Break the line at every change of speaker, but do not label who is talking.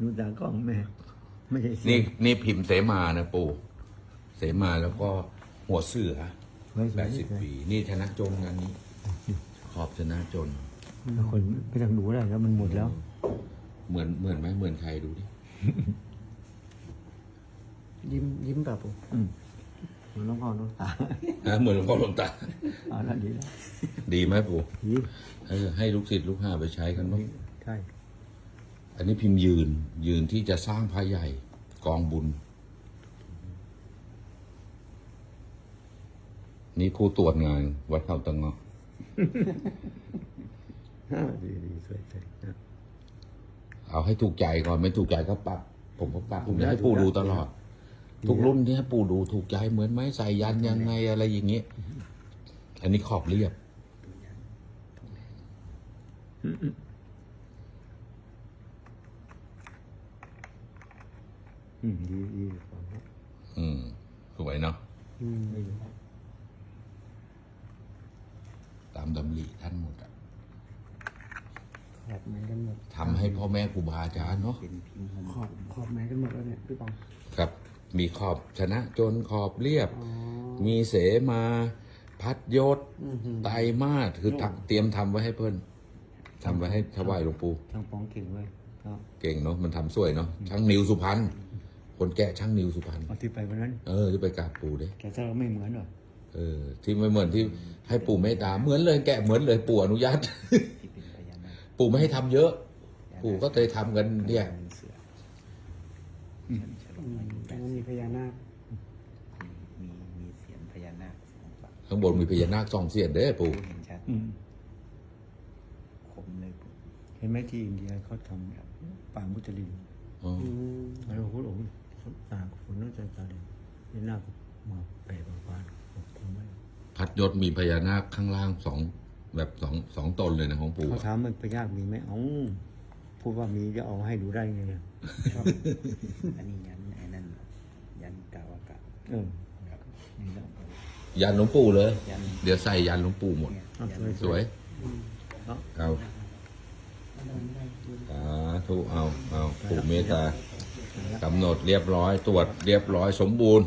ดูตากล้องแม่ ไม่ใช่เสียง
นี่นี่พิมพ์เสมานะปู่เสมาแล้วก็หัวเสือ
ไว้ส
แป
วย
ดสิบปีนี่ชนะจนงานนี้ ขอบชนะจน
แล้วคนไม่ต้องดูได้แล้วมันหมดแล้ว
เหมือนเหมือนไหมเหมือนใครดูดิ
ยิ้มยิ้มแบบผม
อืมมันต้องพ่อต้องตา
ฮะเหมือนหลวงพ่อหลวงตา
เอาละดีแล้ว
ดีไหมปู่
ดี
ให้ให้ลูกศิษย์ลูกหาไปใช้กันบ้าง
ใช่
อันนี้พิมพ์ยืนยืนที่จะสร้างพระใหญ่กองบุญ นี่ผู้ตรวจงานวัดเขาตังเงาะ
อ่าดีดีสวยสวยนะ
เอาให้ถูกใจก่อนไม่ถูกใจก็ปรับผมก็ปรับผมจะให้
ถู
ปู่
กแล้ว
ดูตลอด ทุกรุ่นที่ให้ปู่ดูถูกใจเหมือนไหมใส่ยันยังไงอะไรอย่างเงี้ยอันนี้ขอบเรียบ
อืมดีดี
อืมสวยเนาะ
อืม
ตามดำริท่านหมดอะ
ขอบเหมือนกันหมด
ทำให้พ่อแม่ครูบาอาจารย์เนาะ
ขอบขอบเหมือนกันหมดแล้วเนี่ยพี่ปอง
ครับ มีขอบชนะจนขอบเรียบ มีเสมา พัดยศไตรมาสคือเตรียมทำไว้ให้เพิ่นทำไว้ให้ถวายหลวงปู่
ช่างปองเก่งเว้ยก็
เก่งเนาะมันทำสวยเนาะช่างนิวสุพรรณ คนแกะช่างนิวสุพรรณ
เอาที่ไปวันนั้น
เออที่ไปกราบปู่เด้
แกเจอไม่เหมือนหรอ
เออ ที่ไม่เหมือนที่ให้ปู่เมตตาเหมือนเลยแกะเหมือนเลยปู่อนุญาต ปู่ไม่ให้ทำเยอะ ปู่ก็เลยทำกันเนี่ย
อืมแล้วมีพญานาค
มีมีเสียงพญานาคสองฝั่ง
ข้างบนมีพญานาคสองเสียนเด้อปู่
เห็นชัด
อืม
คมเลยปุ๊บ
เห็นไหมที่อินเดียเขาทำป่ามุจลิน
อ๋อ
อืม
แล้วพูดโอ้ยตาฝนน้องใจตา เลยนี่หน้ามาแปลกบานทำไม
พัดยศมีพญานาคข้างล่างสองแบบสองสองตนเลยนะของปู่
เขา
อะ
ถามมันพยาธิมีไหมเอ้าพูดว่ามีจะเอาให้ดูได้ไงเนี่ย
ครับ
อันนี้ยันไอ้นั่นยันกาวากะ
เออ
ครับนี่เราเอา
ยันหลวงปู่เลย
ยัน
เดี๋ยวใส่ยันหลวงปู่หมด
เนี่ย
เอา
ยัน
สวย
สวย
เอา
เอาสาธุเอาเอาปู่เมตตากำหนดเรียบร้อยตรวจเรียบร้อยสมบูรณ์